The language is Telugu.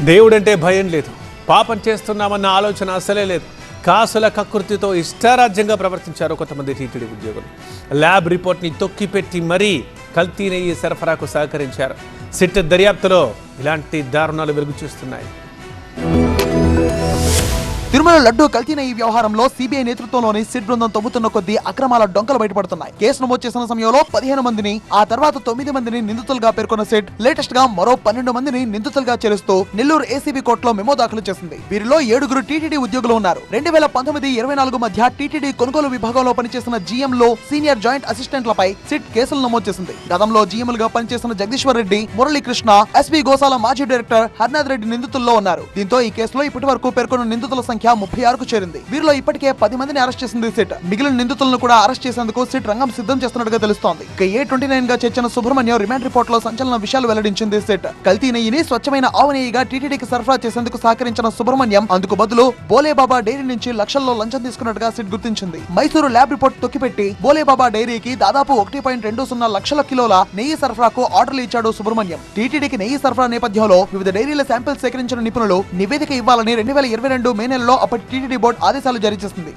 దేవుడంటే భయం లేదు. పాపం చేస్తున్నామన్న ఆలోచన అసలే లేదు. కాసుల కకృతితో ఇష్టారాజ్యంగా ప్రవర్తించారు కొంతమంది టీటీడీ ఉద్యోగులు. ల్యాబ్ రిపోర్ట్ని తొక్కిపెట్టి మరీ కల్తీ నెయ్యి సరఫరాకు సహకరించారు. సిట్ దర్యాప్తులో ఇలాంటి దారుణాలు వెలుగు చూస్తున్నాయి. తిరుమల లడ్డూ కల్తీన ఈ వ్యవహారంలో సిబిఐ నేతృత్వంలోని సిట్ బృందం తవ్వుతున్న కొద్దీ అక్రమాల డొంకలు బయటపడుతున్నాయి. కేసు నమోదు చేసిన సమయంలో పదిహేను మందిని ఆ తర్వాత తొమ్మిది మందిని నిందితులుగా పేర్కొన్న సిట్ లేటెస్ట్గా మరో పన్నెండు మందిని నిందితులుగా చేరుస్తూ నెల్లూరు ఏసీబీ కోర్టులో మెమో దాఖలు చేసింది. వీరిలో ఏడుగురు టీటీడీ ఉద్యోగులు ఉన్నారు. రెండు వేల పంతొమ్మిది ఇరవై నాలుగు మధ్య టీటీడీ కొనుగోలు విభాగంలో పనిచేసిన జీఎం లో సీనియర్ జాయింట్ అసిస్టెంట్లపై సిట్ కేసులు నమోదు చేసింది. గతంలో జీఎంలు గా పనిచేసిన జగదీశ్వర్ రెడ్డి మురళీకృష్ణ ఎస్పీ గోసాల మాజీ డైరెక్టర్ హర్నాథ్ రెడ్డి నిందితుల్లో ఉన్నారు. దీంతో ఈ కేసులో ఇప్పటి వరకు పేర్కొన్న నిందితుల సంఖ్య ముప్పై ఆరుకు చేరింది. వీరిలో ఇప్పటికే పది మందిని అరెస్ట్ చేసింది సిట్. మిగిలిన నిందితులను కూడా అరెస్ట్ చేసేందుకు సిట్ రంగం సిద్ధం చేస్తున్నట్టుగా తెలుస్తోంది. ఇక ఏ ట్వంటీ నైన్గా చేర్చిన సుబ్రహ్మణ్యం రిమాండ్ రిపోర్ట్లో సంచలన విషయాలు వెల్లడించింది సిట్. కల్తీ నెయ్యిని స్వచ్ఛమైన ఆవు నెయ్యిగా టీటీడీకి సరఫరా చేసేందుకు సహకరించిన సుబ్రహ్మణ్యం అందుకు బదులు బోలేబాబా డైరీ నుంచి లక్షల్లో లంచం తీసుకున్నట్టుగా సిట్ గుర్తించింది. మైసూరు ల్యాబ్ రిపోర్ట్ తొక్కిపెట్టి బోలేబాబా డైరీకి దాదాపు ఒకటి పాయింట్ రెండు సున్నా లక్షల కిలోల నెయ్యి సరఫరాకు ఆర్డర్లు ఇచ్చాడు సుబ్రహ్మణ్యం. టీటీడీకి నెయ్యి సరఫరా నేపథ్యంలో వివిధ డైరీల శాంపిల్స్ సేకరించిన నిపుణులు నివేదిక ఇవ్వాలని రెండు వేల ఇరవై రెండు మే నెలలో అప్పటి టీటీడీ బోర్డు ఆదేశాలు జారీ చేసింది